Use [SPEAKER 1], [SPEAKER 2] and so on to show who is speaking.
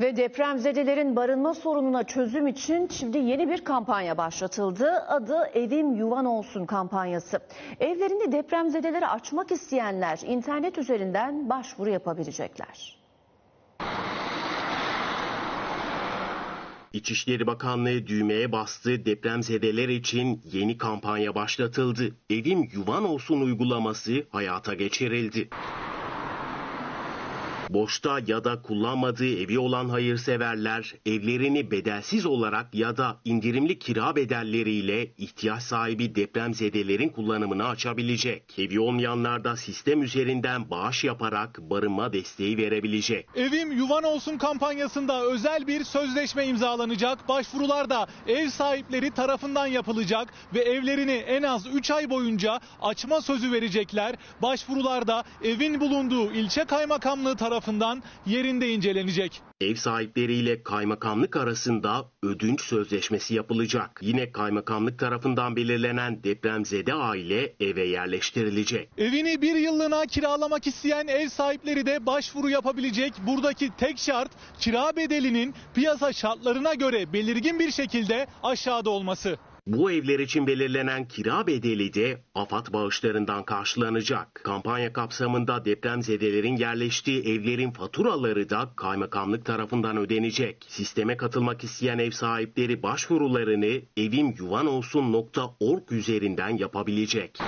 [SPEAKER 1] Ve depremzedelerin barınma sorununa çözüm için şimdi yeni bir kampanya başlatıldı. Adı Evim Yuvan Olsun kampanyası. Evlerini depremzedelere açmak isteyenler internet üzerinden başvuru yapabilecekler.
[SPEAKER 2] İçişleri Bakanlığı düğmeye bastı. Depremzedeler için yeni kampanya başlatıldı. Evim yuvan olsun uygulaması hayata geçirildi. Boşta ya da kullanmadığı evi olan hayırseverler evlerini bedelsiz olarak ya da indirimli kira bedelleriyle ihtiyaç sahibi depremzedelerin kullanımına açabilecek. Evi olmayanlar da sistem üzerinden bağış yaparak barınma desteği verebilecek.
[SPEAKER 3] Evim Yuvan Olsun kampanyasında özel bir sözleşme imzalanacak. Başvurular da ev sahipleri tarafından yapılacak ve evlerini en az 3 ay boyunca açma sözü verecekler. Başvurular da evin bulunduğu ilçe kaymakamlığı tarafından yerinde incelenecek.
[SPEAKER 2] Ev sahipleriyle kaymakamlık arasında ödünç sözleşmesi yapılacak. Yine kaymakamlık tarafından belirlenen depremzede aile eve yerleştirilecek.
[SPEAKER 3] Evini bir yıllığına kiralamak isteyen ev sahipleri de başvuru yapabilecek. Buradaki tek şart kira bedelinin piyasa şartlarına göre belirgin bir şekilde aşağıda olması.
[SPEAKER 2] Bu evler için belirlenen kira bedeli de AFAD bağışlarından karşılanacak. Kampanya kapsamında depremzedelerin yerleştiği evlerin faturaları da kaymakamlık tarafından ödenecek. Sisteme katılmak isteyen ev sahipleri başvurularını evimyuvanolsun.org üzerinden yapabilecek.